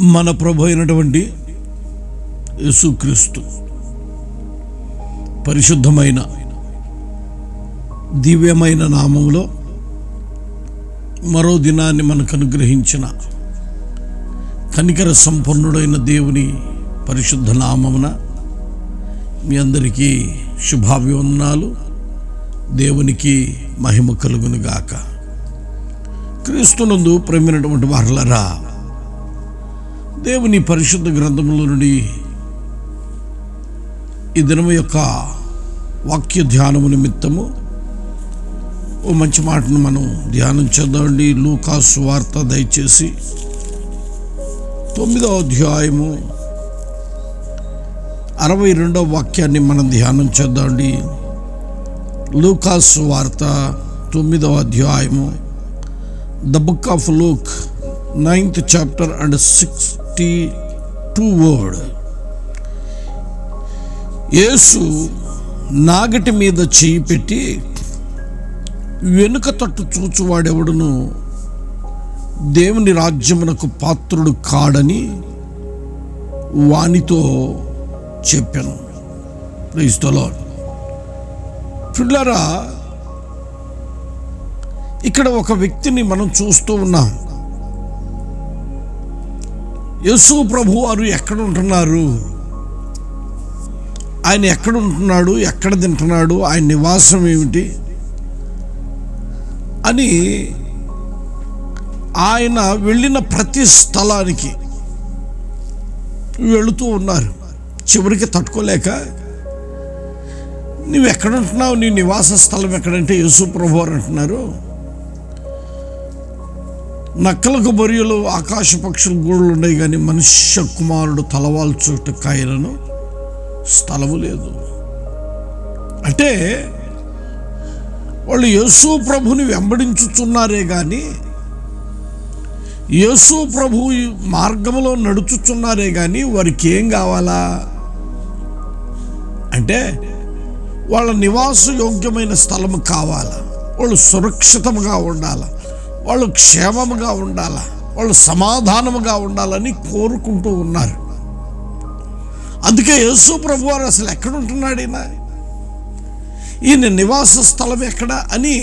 మన ప్రభు అయినటువంటి యేసుక్రీస్తు పరిశుద్ధమైన దివ్యమైన నామంలో మరో దినాన్ని మనకు అనుగ్రహించిన కనికర సంపన్నుడైన దేవుని పరిశుద్ధ నామమున మీ అందరికీ శుభాభివందనాలు. దేవునికి మహిమ కలుగునుగాక. క్రీస్తునందు ప్రేమైనటువంటి వారలరా దేవుని పరిశుద్ధ గ్రంథంలో నుండి ఈ దినము యొక్క వాక్య ధ్యానము నిమిత్తము ఓ మంచి మాటను మనం ధ్యానం చేద్దామండి. లూకాసు వార్త దయచేసి తొమ్మిదవ అధ్యాయము అరవై రెండవ వాక్యాన్ని మనం ధ్యానం చేద్దామండి. లూకాసు వార్త తొమ్మిదవ అధ్యాయము the book of Luke ninth chapter and sixth to word యేసు నాగటి మీద చేయి పెట్టి వెనుక తట్టు చూచువాడెవడును దేవుని రాజ్యమునకు పాత్రుడు కాడని వానితో చెప్పాను. ప్రైస్తలో పిల్లరా ఇక్కడ ఒక వ్యక్తిని మనం చూస్తూ ఉన్నాం. యేసు ప్రభు వారు ఎక్కడ ఉంటున్నారు? ఆయన ఎక్కడ ఉంటున్నాడు? ఎక్కడ తింటున్నాడు? ఆయన నివాసం ఏమిటి? అని ఆయన వెళ్ళిన ప్రతి స్థలానికి వెళుతూ ఉన్నారు. చివరికి తట్టుకోలేక నువ్వు ఎక్కడుంటున్నావు నీ నివాస స్థలం ఎక్కడంటే యేసు ప్రభు వారు అంటున్నారు. నక్కలకు బొరియలు ఆకాశ పక్షుల గూళ్ళు ఉన్నాయి కానీ మనుష్య కుమారుడు తలవాల్చుట కాయలను స్థలము లేదు. అంటే వాళ్ళు యేసు ప్రభుని వెంబడించుచున్నారే కానీ యేసు ప్రభు మార్గంలో నడుచుచున్నారే కానీ వారికి ఏం కావాలా? అంటే వాళ్ళ నివాస యోగ్యమైన స్థలం కావాలా? వాళ్ళు సురక్షితముగా ఉండాలా? వాళ్ళు క్షేమముగా ఉండాలా? వాళ్ళు సమాధానముగా ఉండాలని కోరుకుంటూ ఉన్నారు. అందుకే యేసు ప్రభు వారు అసలు ఎక్కడుంటున్నాడు ఈయన? ఈయన నివాస స్థలం ఎక్కడ అని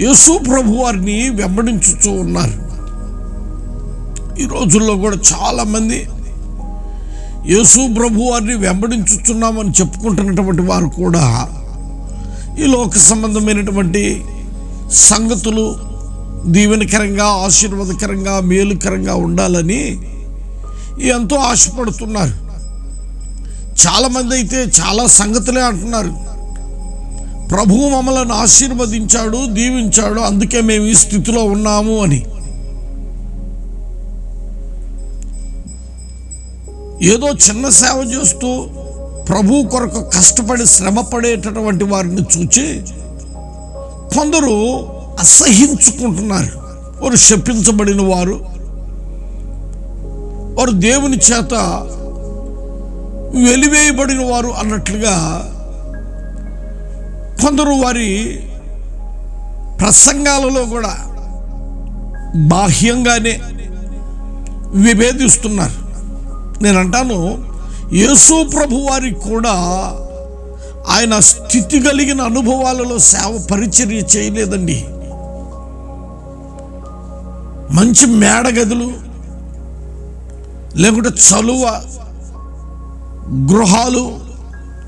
యేసు ప్రభు వారిని వెంబడించుతూ ఉన్నారు. ఈ రోజుల్లో కూడా చాలామంది యేసు ప్రభు వారిని వెంబడించుతున్నామని చెప్పుకుంటున్నటువంటి వారు కూడా ఈ లోక సంబంధమైనటువంటి సంగతులు దీవెనకరంగా ఆశీర్వాదకరంగా మేలుకరంగా ఉండాలని ఎంతో ఆశపడుతున్నారు. చాలామంది అయితే చాలా సంగతులే అంటున్నారు. ప్రభువు మమ్మలను ఆశీర్వదించాడు దీవించాడు అందుకే మేము ఈ స్థితిలో ఉన్నాము అని. ఏదో చిన్న సేవ చేస్తూ ప్రభు కొరకు కష్టపడి శ్రమపడేటటువంటి వారిని చూచి కొందరు అసహించుకుంటున్నారు. వారు శపించబడిన వారు. వారు దేవుని చేత వెలివేయబడిన వారు అన్నట్లుగా కొందరు వారి ప్రసంగాలలో కూడా బాహ్యంగానే విభేదిస్తున్నారు. నేను అంటాను యేసు ప్రభు వారికి కూడా ఆయన స్థితి కలిగిన అనుభవాలలో సేవ పరిచర్య చేయలేదండి. మంచి మేడ గదులు లేకుంటే చలువ గృహాలు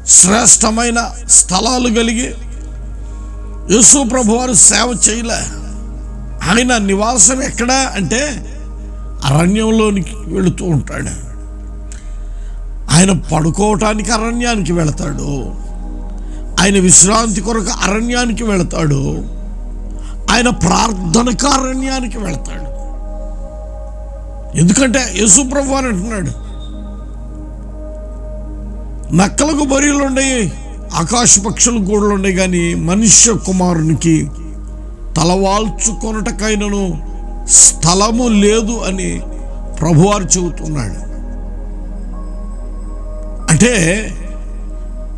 శ్రేష్టమైన స్థలాలు కలిగి యేసు ప్రభు వారు సేవ చేయలే. ఆయన నివాసం ఎక్కడ అంటే అరణ్యంలోనికి వెళుతూ ఉంటాడు. ఆయన పడుకోవటానికి అరణ్యానికి వెళతాడు. ఆయన విశ్రాంతి కొరకు అరణ్యానికి వెళతాడు. ఆయన ప్రార్థనకు అరణ్యానికి వెళతాడు. ఎందుకంటే యేసుప్రభు అని అంటున్నాడు. నక్కలకు బరీలు ఉన్నాయి ఆకాశ పక్షులు కూడా ఉన్నాయి కానీ మనుష్య కుమారునికి తలవాల్చుకొనటకైనను స్థలము లేదు అని ప్రభువారు చెబుతున్నాడు. అంటే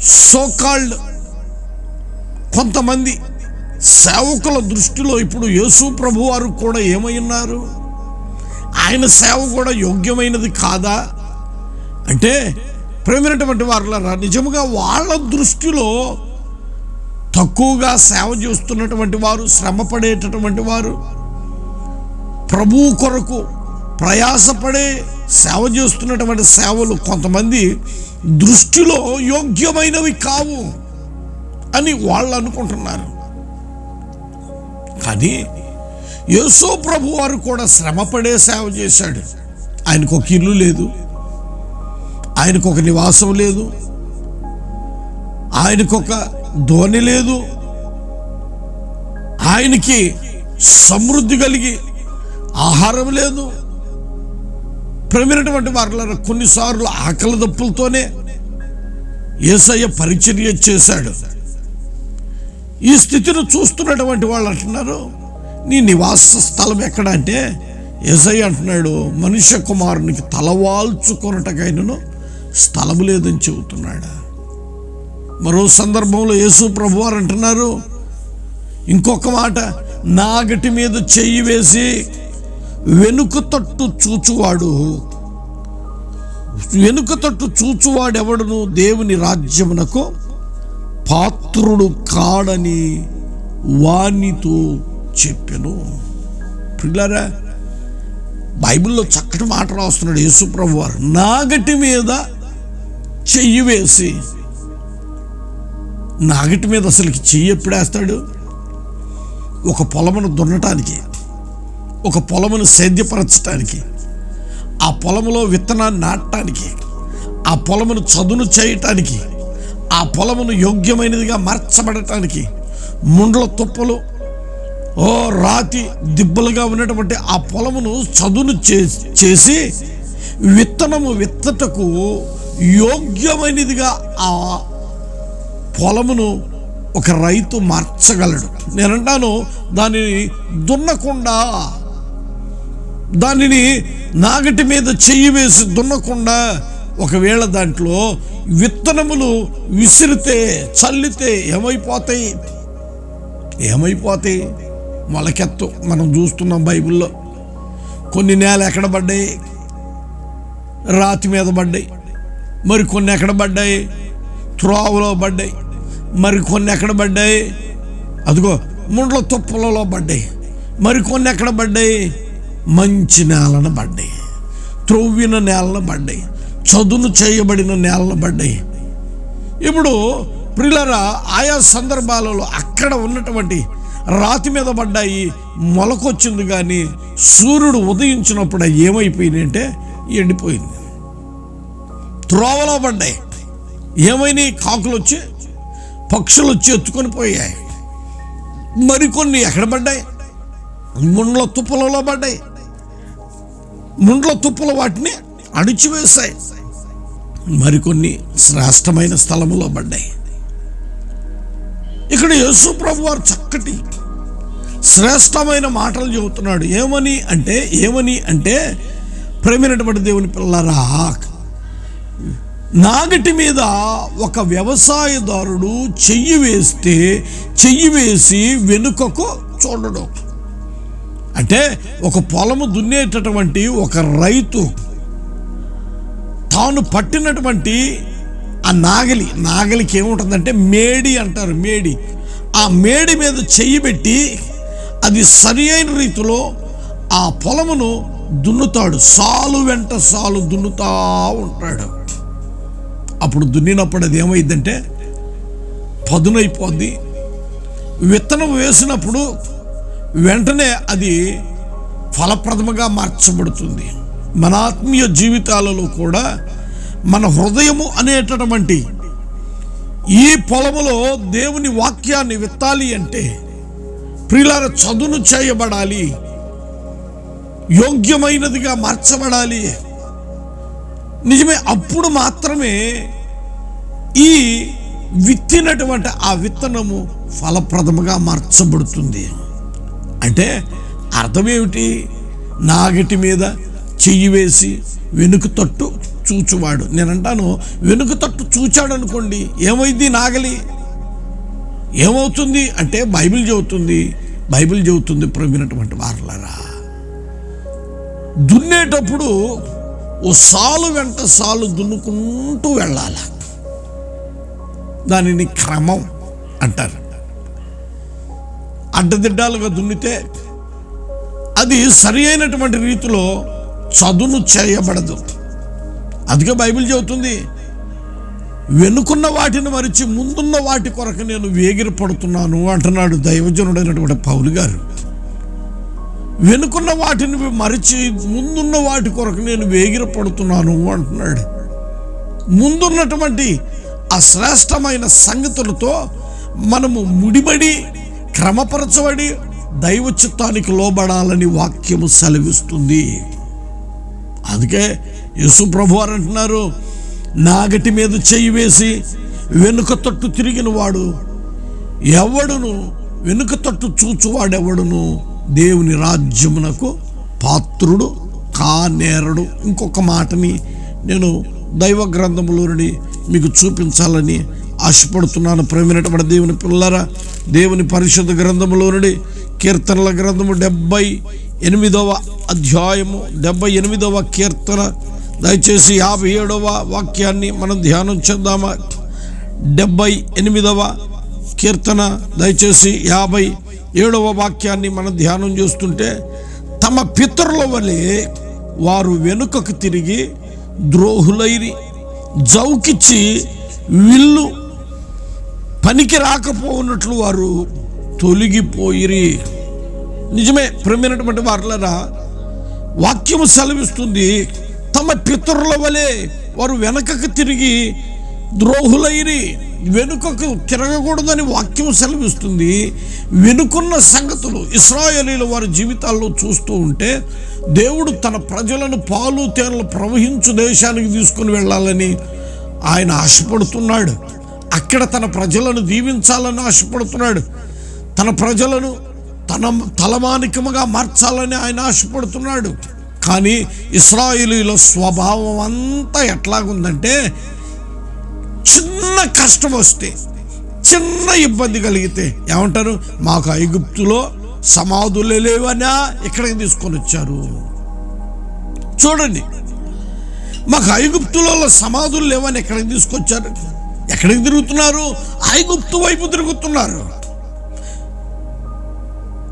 సోకాల్డ్ కొంతమంది సేవకుల దృష్టిలో ఇప్పుడు యేసు ప్రభువారు కూడా ఏమై ఉన్నారు? ఆయన సేవ కూడా యోగ్యమైనది కాదా? అంటే ప్రేమైనటువంటి వారులరా నిజముగా వాళ్ళ దృష్టిలో తక్కువగా సేవ చేస్తున్నటువంటి వారు శ్రమ పడేటటువంటి వారు ప్రభు కొరకు ప్రయాసపడే సేవ చేస్తున్నటువంటి సేవలు కొంతమంది దృష్టిలో యోగ్యమైనవి కావు అని వాళ్ళు అనుకుంటున్నారు. కానీ యేసో ప్రభు వారు కూడా శ్రమపడే సేవ చేశాడు. ఆయనకు ఒక ఇల్లు లేదు. ఆయనకు ఒక నివాసం లేదు. ఆయనకు ఒక ధోని లేదు. ఆయనకి సమృద్ధి కలిగి ఆహారం లేదు. ప్రమినటువంటి వారిలో కొన్నిసార్లు ఆకలి దప్పులతోనే ఏసయ్య పరిచర్య చేశాడు. ఈ స్థితిని చూస్తున్నటువంటి వాళ్ళు అంటున్నారు నీ నివాస స్థలం ఎక్కడ అంటే ఏసయ్య అంటున్నాడు మనుష్య కుమారునికి తలవాల్చుకొనటకైనను స్థలము లేదని చెబుతున్నాడు. మరో సందర్భంలో యేసు ప్రభు వారు అంటున్నారు ఇంకొక మాట నాగటి మీద చెయ్యి వేసి వెనుక తట్టు చూచువాడు. వెనుక తట్టు చూచువాడెవడును? దేవుని రాజ్యమునకు పాత్రుడు కాడని వానితో చెప్పెను. పిల్లరా బైబిల్లో చక్కటి మాట రాస్తున్నాడు యేసుప్రభు వారు నాగటి మీద చెయ్యి వేసి నాగటి మీద అసలుకి చెయ్యి ఎప్పుడేస్తాడు? ఒక పొలమును దున్నటానికి ఒక పొలమును సేద్యపరచటానికి ఆ పొలములో విత్తనాన్ని నాటడానికి ఆ పొలమును చదును చేయటానికి ఆ పొలమును యోగ్యమైనదిగా మార్చబడటానికి ముండ్ల తుప్పలు ఓ రాతి దిబ్బలుగా ఉన్నటువంటి ఆ పొలమును చదును చేసి విత్తనము విత్తటకు యోగ్యమైనదిగా ఆ పొలమును ఒక రైతు మార్చగలడు. నేనంటాను దానిని దున్నకుండా దానిని నాగటి మీద చెయ్యి వేసి దున్నకుండా ఒకవేళ దాంట్లో విత్తనములు విసిరితే చల్లితే ఏమైపోతాయి? ఏమైపోతాయి? మొలకెత్తు మనం చూస్తున్నాం బైబిల్లో. కొన్ని నేల ఎక్కడ పడ్డాయి? రాతి మీద పడ్డాయి. మరి కొన్ని ఎక్కడ పడ్డాయి? త్రోవలో పడ్డాయి. మరి కొన్ని ఎక్కడ పడ్డాయి? అదిగో ముండ్ల తుప్పలలో పడ్డాయి. మరి కొన్ని ఎక్కడ పడ్డాయి? మంచి నేలన పడ్డాయి. త్రొవ్విన నేలన పడ్డాయి. చదును చేయబడిన నేలన పడ్డాయి. ఇప్పుడు ప్రిలరా ఆయా సందర్భాలలో అక్కడ ఉన్నటువంటి రాతి మీద పడ్డాయి మొలకొచ్చింది కానీ సూర్యుడు ఉదయించినప్పుడు ఏమైపోయింది అంటే ఎండిపోయింది. త్రోవలో పడ్డాయి. ఏమైనాయి? కాకులు వచ్చి పక్షులు వచ్చి ఎత్తుకొని పోయాయి. మరికొన్ని ఎక్కడ పడ్డాయి? ముండ్ల తుప్పలలో పడ్డాయి. ముండ్ల తుప్పలు వాటిని అణిచివేశాయి. మరికొన్ని శ్రేష్టమైన స్థలములో పడ్డాయి. ఇక్కడ యేసు ప్రభు వారు చక్కటి శ్రేష్టమైన మాటలు చెబుతున్నాడు. ఏమని అంటే ఏమని అంటే ప్రేమైనటువంటి దేవుని పిల్లరా నాగటి మీద ఒక వ్యవసాయదారుడు చెయ్యి వేస్తే చెయ్యి వేసి వెనుకకు చూడడం. అంటే ఒక పొలము దున్నేటటువంటి ఒక రైతు తాను పట్టినటువంటి ఆ నాగలి నాగలికి ఏముంటుందంటే మేడి అంటారు మేడి. ఆ మేడి మీద చెయ్యి పెట్టి అది సరి అయిన రీతిలో ఆ పొలమును దున్నుతాడు. సాలు వెంట సాలు దున్నుతా ఉంటాడు. అప్పుడు దున్నినప్పుడు అది ఏమైందంటే పదునైపోద్ది. విత్తనం వేసినప్పుడు వెంటనే అది ఫలప్రదముగా మార్చబడుతుంది. మన ఆత్మీయ జీవితాలలో కూడా మన హృదయము అనేటటువంటి ఈ పొలములో దేవుని వాక్యాన్ని విత్తాలి అంటే ప్రియులార చదును చేయబడాలి. యోగ్యమైనదిగా మార్చబడాలి. నిజమే అప్పుడు మాత్రమే ఈ విత్తినటువంటి ఆ విత్తనము ఫలప్రదముగా మార్చబడుతుంది. అంటే అర్థమేమిటి? నాగటి మీద చెయ్యి వేసి వెనుక తట్టు చూచువాడు. నేనంటాను వెనుక తట్టు చూచాడు అనుకోండి ఏమైంది నాగలి? ఏమవుతుంది అంటే బైబిల్ చెబుతుంది బైబిల్ చెబుతుంది ప్రమినటువంటి వారలరా. దున్నేటప్పుడు ఓ సాలు వెంట సాలు దున్నుకుంటూ వెళ్ళాలి. దానిని క్రమం అంటారు. అడ్డదిడ్డాలుగా దున్నితే అది సరి అయినటువంటి రీతిలో చదును చేయబడదు. అందుకే బైబిల్ చెబుతుంది వెనుకున్న వాటిని మరిచి ముందున్న వాటి కొరకు నేను వేగిర పడుతున్నాను అంటున్నాడు దైవజనుడైనటువంటి పౌలు గారు. వెనుకున్న వాటిని మరిచి ముందున్న వాటి కొరకు నేను వేగిర పడుతున్నాను అంటున్నాడు. ముందున్నటువంటి ఆ శ్రేష్టమైన సంగతులతో మనము ముడిబడి క్రమపరచబడి దైవ చిత్తానికి లోబడాలని వాక్యము సెలవిస్తుంది. అందుకే యేసు ప్రభు వారు అంటున్నారు నాగటి మీద చెయ్యి వేసి వెనుక తట్టు తిరిగిన వాడు ఎవడును? వెనుక తట్టు చూచువాడెవడును? దేవుని రాజ్యమునకు పాత్రుడు కానేరడు. ఇంకొక మాటని నేను దైవ గ్రంథములోని మీకు చూపించాలని ఆశపడుతున్నాను. ప్రేమైనటువంటి దేవుని పిల్లరా దేవుని పరిశుద్ధ గ్రంథములోనుడి కీర్తనల గ్రంథము డెబ్బై ఎనిమిదవ అధ్యాయము డెబ్బై ఎనిమిదవ కీర్తన దయచేసి యాభై ఏడవ వాక్యాన్ని మనం ధ్యానం చేద్దామా? డెబ్బై ఎనిమిదవ కీర్తన. దయచేసి యాభై ఏడవ వాక్యాన్ని మనం ధ్యానం చేస్తుంటే తమ పితరుల వలె వారు వెనుకకు తిరిగి ద్రోహులైరి జౌకిచ్చి విల్లు పనికి రాకపోనట్లు వారు తొలగిపోయిరి. నిజమే ప్రేమైనటువంటి వారులరా వాక్యము సెలవిస్తుంది తమ పితరుల వలె వారు వెనకకు తిరిగి ద్రోహులైరి వెనుకకు తిరగకూడదని వాక్యం సెలవిస్తుంది. వెనుకున్న సంగతులు ఇస్రాయలీల వారి జీవితాల్లో చూస్తూ ఉంటే దేవుడు తన ప్రజలను పాలు తేనెలు ప్రవహించు దేశానికి తీసుకుని వెళ్ళాలని ఆయన ఆశపడుతున్నాడు. అక్కడ తన ప్రజలను దీవించాలని ఆశపడుతున్నాడు. తన ప్రజలను తన తలమానికముగా మార్చాలని ఆయన ఆశపడుతున్నాడు. కానీ ఇస్రాయిలీల స్వభావం అంతా ఎట్లాగుందంటే చిన్న కష్టం వస్తే చిన్న ఇబ్బంది కలిగితే ఏమంటారు? మాకు ఐగుప్తులో సమాధులే లేవనా? ఇక్కడికి తీసుకొని వచ్చారు. చూడండి. మాకు ఐగుప్తులలో సమాధులు లేవని ఎక్కడికి తీసుకొచ్చారు? ఎక్కడికి తిరుగుతున్నారు? ఐగుప్తు వైపు తిరుగుతున్నారు.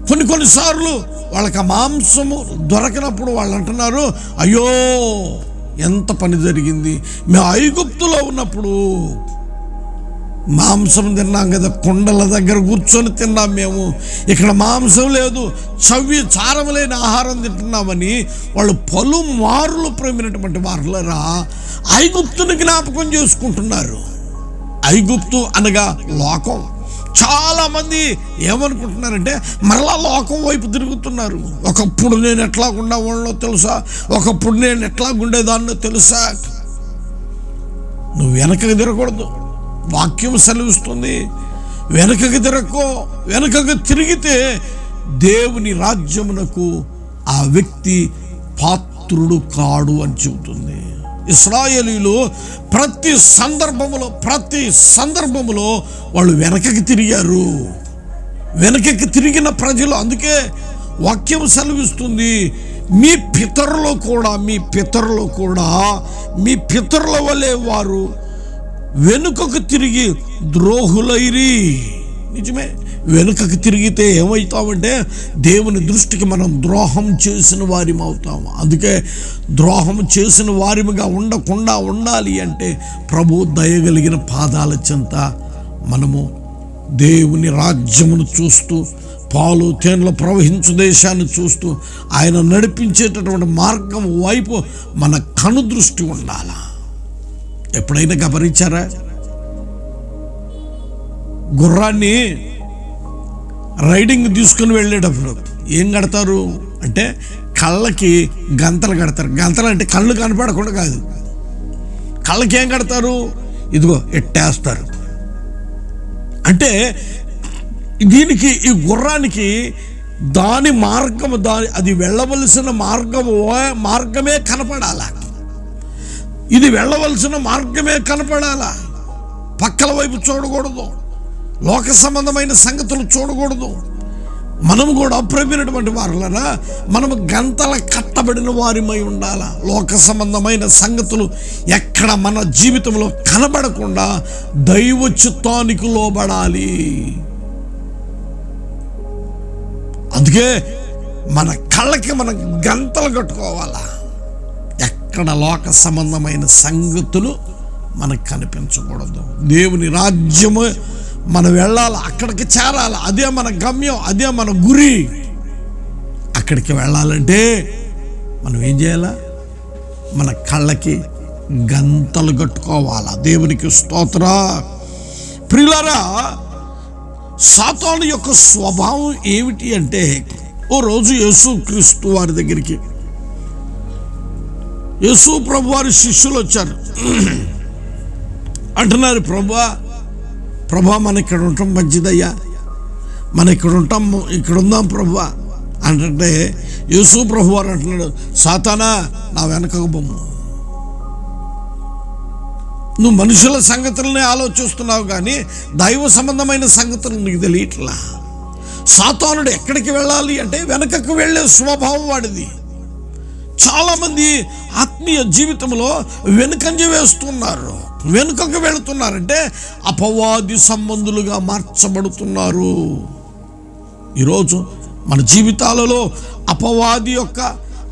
కొన్ని కొన్నిసార్లు వాళ్ళకి ఆ మాంసము దొరకనప్పుడు వాళ్ళు అంటున్నారు అయ్యో ఎంత పని జరిగింది. మేము ఐగుప్తులో ఉన్నప్పుడు మాంసం తిన్నాం కదా కొండల దగ్గర కూర్చొని తిన్నాం మేము. ఇక్కడ మాంసం లేదు చవి చారం లేని ఆహారం తింటున్నామని వాళ్ళు పలు మారులు ప్రేమినటువంటి వారులరా ఐగుప్తుని జ్ఞాపకం చేసుకుంటున్నారు. ఐగుప్తు అనగా లోకం. చాలామంది ఏమనుకుంటున్నారంటే మరలా లోకం వైపు తిరుగుతున్నారు. ఒకప్పుడు నేను ఎట్లా ఉండేవాళ్ళో తెలుసా? ఒకప్పుడు నేను ఎట్లా ఉండేదాన్నో తెలుసా? నువ్వు వెనకకి తిరగకూడదు. వాక్యం సెలవిస్తుంది. వెనకకి తిరగకో వెనకకి తిరిగితే దేవుని రాజ్యమునకు ఆ వ్యక్తి పాత్రుడు కాడు అని చెబుతుంది. ఇస్రాయేలీలు ప్రతి సందర్భములో ప్రతి సందర్భములో వాళ్ళు వెనకకి తిరిగారు. వెనకకి తిరిగిన ప్రజలు అందుకే వాక్యం సెలవిస్తుంది మీ పితరులు కూడా మీ పితరులు కూడా మీ పితరుల వలె వారు వెనుకకు తిరిగి ద్రోహులైరి. నిజమే. వెనుకకు తిరిగితే ఏమవుతామంటే దేవుని దృష్టికి మనం ద్రోహం చేసిన వారిం అవుతాము. అందుకే ద్రోహం చేసిన వారిగా ఉండకుండా ఉండాలి అంటే ప్రభు దయగలిగిన పాదాల చెంత మనము దేవుని రాజ్యమును చూస్తూ పాలు తేనెలు ప్రవహించు దేశాన్ని చూస్తూ ఆయన నడిపించేటటువంటి మార్గం వైపు మన కను దృష్టి ఉండాల? ఎప్పుడైనా గమనించారా? గుర్రాన్ని రైడింగ్ తీసుకుని వెళ్ళేటప్పుడు ఏం కడతారు? అంటే కళ్ళకి గంతలు కడతారు. గంతలు అంటే కళ్ళు కనపడకుండా కాదు. కళ్ళకి ఏం కడతారు? ఇదిగో ఎట్టేస్తారు. అంటే దీనికి ఈ గుర్రానికి దాని మార్గము దాని అది వెళ్ళవలసిన మార్గము మార్గమే కనపడాలా. ఇది వెళ్ళవలసిన మార్గమే కనపడాలా. పక్కల వైపు చూడకూడదు. లోక సంబంధమైన సంగతులు చూడకూడదు. మనము కూడా అప్రమైనటువంటి వారులరా మనము గంతల కట్టబడిన వారిమై ఉండాలా? లోక సంబంధమైన సంగతులు ఎక్కడ మన జీవితంలో కనబడకుండా దైవ చిత్తానికి లోబడాలి. అందుకే మన కళ్ళకి మనం గంతలు కట్టుకోవాలా? ఎక్కడ లోక సంబంధమైన సంగతులు మనకు కనిపించకూడదు. దేవుని రాజ్యము మనం వెళ్ళాలి? అక్కడికి చేరాలి? అదే మన గమ్యం అదే మన గురి. అక్కడికి వెళ్ళాలంటే మనం ఏం చేయాలా? మన కళ్ళకి గంతలు కట్టుకోవాలా. దేవునికి స్తోత్ర. ప్రిలరా సాతాను యొక్క స్వభావం ఏమిటి అంటే ఓ రోజు యేసు క్రీస్తు వారి దగ్గరికి యేసు ప్రభు వారి శిష్యులు వచ్చారు. అంటున్నారు ప్రభా ప్రభా మన ఇక్కడ ఉండటం మంచిదయ్యా మన ఇక్కడ ఉంటాం ఇక్కడ ఉందాం ప్రభు. అంటే యేసు ప్రభు అని అంటున్నాడు సాతానా నా వెనకకు బొమ్మ. నువ్వు మనుషుల సంగతులనే ఆలోచిస్తున్నావు కానీ దైవ సంబంధమైన సంగతులు నీకు తెలియట్లా? సాతానుడు ఎక్కడికి వెళ్ళాలి అంటే వెనకకు వెళ్ళే స్వభావం వాడిది. చాలామంది ఆత్మీయ జీవితంలో వెనుకంజ వేస్తున్నారు. వెనుకకు వెళుతున్నారంటే అపవాది సంబంధులుగా మార్చబడుతున్నారు. ఈరోజు మన జీవితాలలో అపవాది యొక్క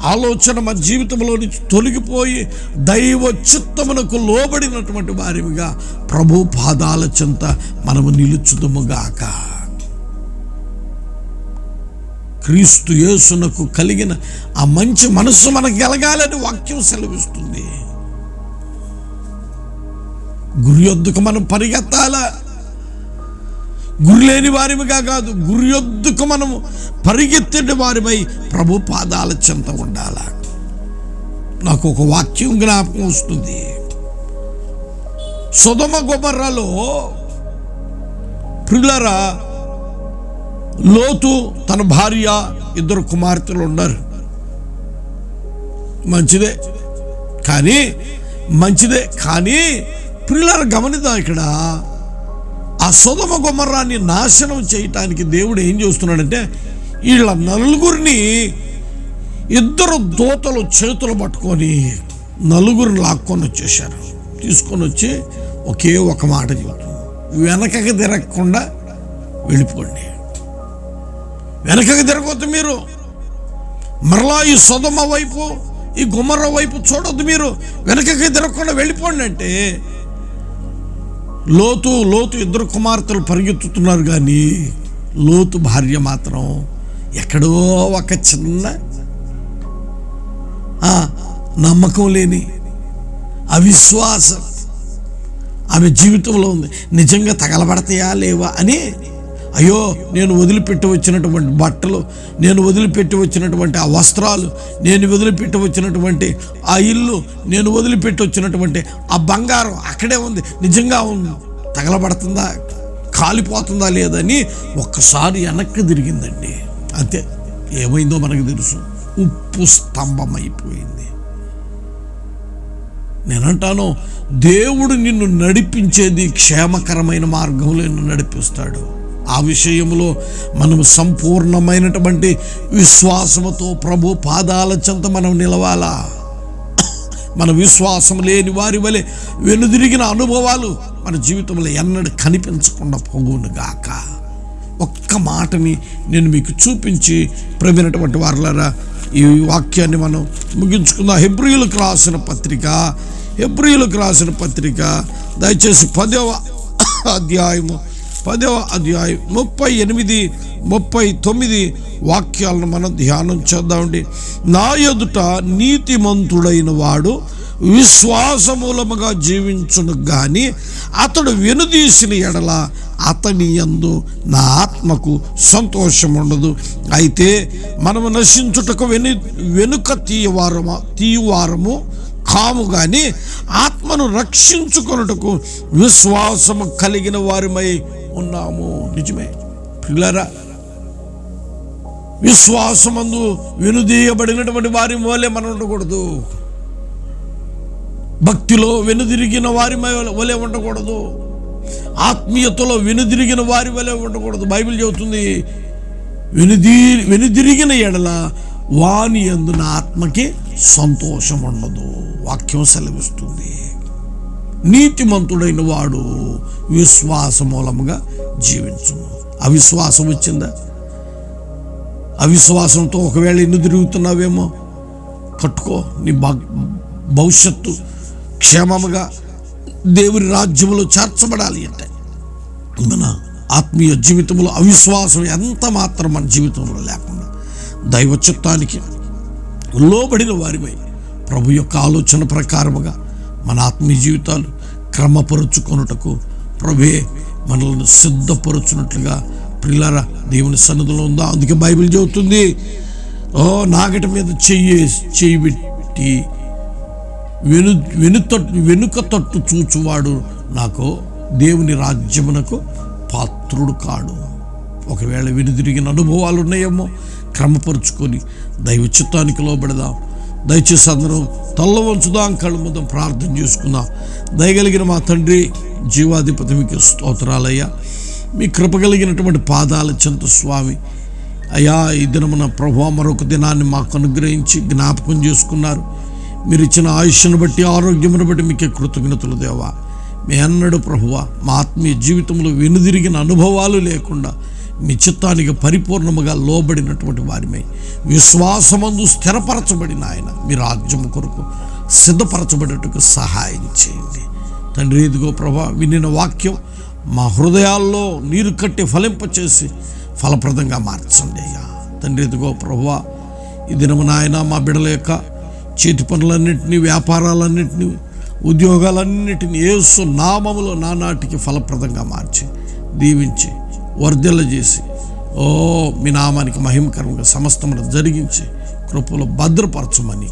ఆలోచన మన జీవితంలో నుంచి తొలగిపోయి దైవ చిత్తమునకు లోబడినటువంటి వారిగా ప్రభు పాదాల చెంత మనము నిలుచుదుముగాక క్రీస్తు యేసునకు కలిగిన ఆ మంచి మనస్సు మనకు కలగాలని వాక్యం సెలవిస్తుంది. గురియొద్దుకు మనం పరిగెత్తాల? గురి లేని వారిగా కాదు గురి యొద్దుకు మనము పరిగెత్తే వారిపై ప్రభు పాదాల చెంత ఉండాల? నాకు ఒక వాక్యం జ్ఞాపకం వస్తుంది. సుధమ గుబర్రలో ప్రిల్లరా లోతు తన భార్య ఇద్దరు కుమార్తెలు ఉన్నారు. మంచిదే. కానీ మంచిదే కానీ పిల్లలు గమనిద్దాం ఇక్కడ. ఆ సుధమ గుమ్మరాన్ని నాశనం చేయటానికి దేవుడు ఏం చేస్తున్నాడంటే వీళ్ళ నలుగురిని ఇద్దరు దూతలు చేతులు పట్టుకొని నలుగురిని లాక్కొని వచ్చేసారు తీసుకొని వచ్చి ఒకే ఒక మాట చెబుతుంది. వెనకకి తిరగకుండా వెళ్ళిపోండి. వెనకకి తిరగొద్దు మీరు. మరలా ఈ సుధమ వైపు ఈ గుమ్మర వైపు చూడొద్దు మీరు. వెనకకి తిరగకుండా వెళ్ళిపోండి అంటే లోతు లోతు ఇద్దరు కుమార్తెలు పరిగెత్తుతున్నారు కానీ లోతు భార్య మాత్రం ఎక్కడో ఒక చిన్న నమ్మకం లేని అవిశ్వాసం. ఆమె జీవితంలో ఉంది. నిజంగా తగలబడతాయా లేవా అని అయ్యో నేను వదిలిపెట్టి వచ్చినటువంటి బట్టలు నేను వదిలిపెట్టి వచ్చినటువంటి ఆ వస్త్రాలు నేను వదిలిపెట్టి వచ్చినటువంటి ఆ ఇల్లు నేను వదిలిపెట్టి వచ్చినటువంటి ఆ బంగారం అక్కడే ఉంది. నిజంగా ఉంది. తగలబడుతుందా? కాలిపోతుందా లేదని ఒక్కసారి వెనక్కి తిరిగిందండి. అంతే. ఏమైందో మనకు తెలుసు. ఉప్పు స్తంభం అయిపోయింది నేనంటాను దేవుడు నిన్ను నడిపించేది క్షేమకరమైన మార్గంలో నిన్ను నడిపిస్తాడు. ఆ విషయంలో మనం సంపూర్ణమైనటువంటి విశ్వాసముతో ప్రభు పాదాల చెంత మనం నిలవాలా? మన విశ్వాసం లేని వారి వలె వెనుదిరిగిన అనుభవాలు మన జీవితంలో ఎన్నడూ కనిపించకుండా పోగును గాక. ఒక్క మాటని నేను మీకు చూపించి ప్రమినటువంటి వారులరా ఈ వాక్యాన్ని మనం ముగించుకుందాం. హెబ్రియులకు రాసిన పత్రిక హెబ్రియులకు రాసిన పత్రిక దయచేసి పదవ అధ్యాయము పదవ అధ్యాయం ముప్పై ఎనిమిది ముప్పై తొమ్మిది వాక్యాలను మనం ధ్యానం చేద్దామండి. నా ఎదుట నీతిమంతుడైన వాడు విశ్వాసమూలముగా జీవించును కానీ అతడు వెనుదీసిన ఎడల అతని యందు నా ఆత్మకు సంతోషం ఉండదు అయితే మనము నశించుటకు వెను వెనుక తీయవారము తీయవారము కాము కానీ ఆత్మను రక్షించుకొనుటకు విశ్వాసము కలిగిన వారిమై ఉన్నాము. నిజమే. పిల్లరా విశ్వాసమందు వెనుదీయబడినటువంటి వారి వలె మనం ఉండకూడదు. భక్తిలో వెనుదిరిగిన వారి వలె ఉండకూడదు. ఆత్మీయతలో వెనుదిరిగిన వారి వలె ఉండకూడదు. బైబిల్ చెబుతుంది వెనుదీ వెనుదిరిగిన ఎడల వాని ఎందున ఆత్మకి సంతోషం ఉండదు. వాక్యం సెలవిస్తుంది. నీతిమంతుడైన వాడు విశ్వాస మూలముగా జీవించును అవిశ్వాసం వచ్చిందా? అవిశ్వాసంతో ఒకవేళ ఎన్ని తిరుగుతున్నావేమో కట్టుకో నీ భవిష్యత్తు క్షేమముగా దేవుని రాజ్యములో చేర్చబడాలి అంటే. మన ఆత్మీయ జీవితంలో అవిశ్వాసం ఎంత మాత్రం మన జీవితంలో లేకుండా దైవ చిత్తానికి లోబడిన వారిపై ప్రభు యొక్క ఆలోచన ప్రకారముగా మన ఆత్మీయ జీవితాలు క్రమపరుచుకొనుటకు ప్రభే మనల్ని సిద్ధపరుచున్నట్లుగా ప్రిలారా దేవుని సన్నిధిలో ఉందా? అందుకే బైబిల్ చెబుతుంది ఓ నాగటి మీద చెయ్యి చెయ్యి పెట్టి వెను వెను వెనుక తట్టు చూచువాడు నాకు దేవుని రాజ్యమునకు పాత్రుడు కాడు. ఒకవేళ వెనుదిరిగిన అనుభవాలు ఉన్నాయేమో క్రమపరుచుకొని దైవ చిత్తానికి లోబడదాం. దయచేసి అందరం తల్ల వంచుదాం కళ్ళు ముద్దం ప్రార్థన చేసుకుందాం దయగలిగిన మా తండ్రి జీవాధిపతి మీకు స్తోత్రాలయ్యా. మీ కృప కలిగినటువంటి పాదాల చెంత స్వామి. అయ్యా ఈ దినమున ప్రభు మరొక దినాన్ని మాకు అనుగ్రహించి జ్ఞాపకం చేసుకున్నారు. మీరు ఇచ్చిన ఆయుష్ను బట్టి ఆరోగ్యమును బట్టి మీకే కృతజ్ఞతలు దేవా. మీ అన్నడు ప్రభువ మా ఆత్మీయ జీవితంలో వెనుదిరిగిన అనుభవాలు లేకుండా మీ చిత్తానికి పరిపూర్ణముగా లోబడినటువంటి వారిమై. విశ్వాసమందు స్థిరపరచబడిన ఆయన. మీ రాజ్యము కొరకు సిద్ధపరచబడేటకు సహాయం చేయండి. తండ్రి ఇదిగో ప్రభా వినిన వాక్యం మా హృదయాల్లో నీరు కట్టి ఫలింపచేసి ఫలప్రదంగా మార్చండి అయ్యా. తండ్రి ఇదిగో ప్రభువా ఈ దినము నాయన మా బిడల యొక్క చేతి పనులన్నింటినీ వ్యాపారాలన్నింటినీ ఉద్యోగాలన్నింటినీ ఏసు నామములో నానాటికి ఫలప్రదంగా మార్చి దీవించి వర్ధిల్లజేసి చేసి ఓ మీ నామానికి మహిమకరంగా సమస్తమును జరిగించి కృపలో భద్రపరచమని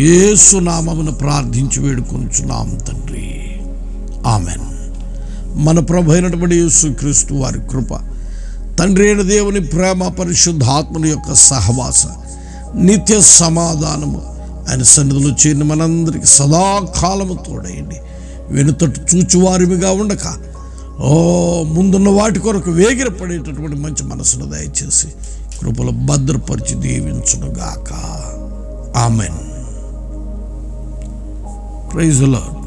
ఏసునామమును ప్రార్థించి వేడుకొంచున్నాం తండ్రి. ఆమెన్. మన ప్రభు అయినటువంటి యేసుక్రీస్తు వారి కృప తండ్రి అయిన దేవుని ప్రేమ పరిశుద్ధాత్మని యొక్క సహవాస నిత్య సమాధానము ఆయన సన్నిధిలో చేరిన మనందరికీ సదాకాలము తోడయండి వెనుతట్టు చూచువారిమిగా ఉండక ఓ ముందున్న వాటి కొరకు వేగిరపడేటటువంటి మంచి మనసును దయచేసి కృపలు భద్రపరిచి దీవించునుగాక. ఆమెన్. Praise lord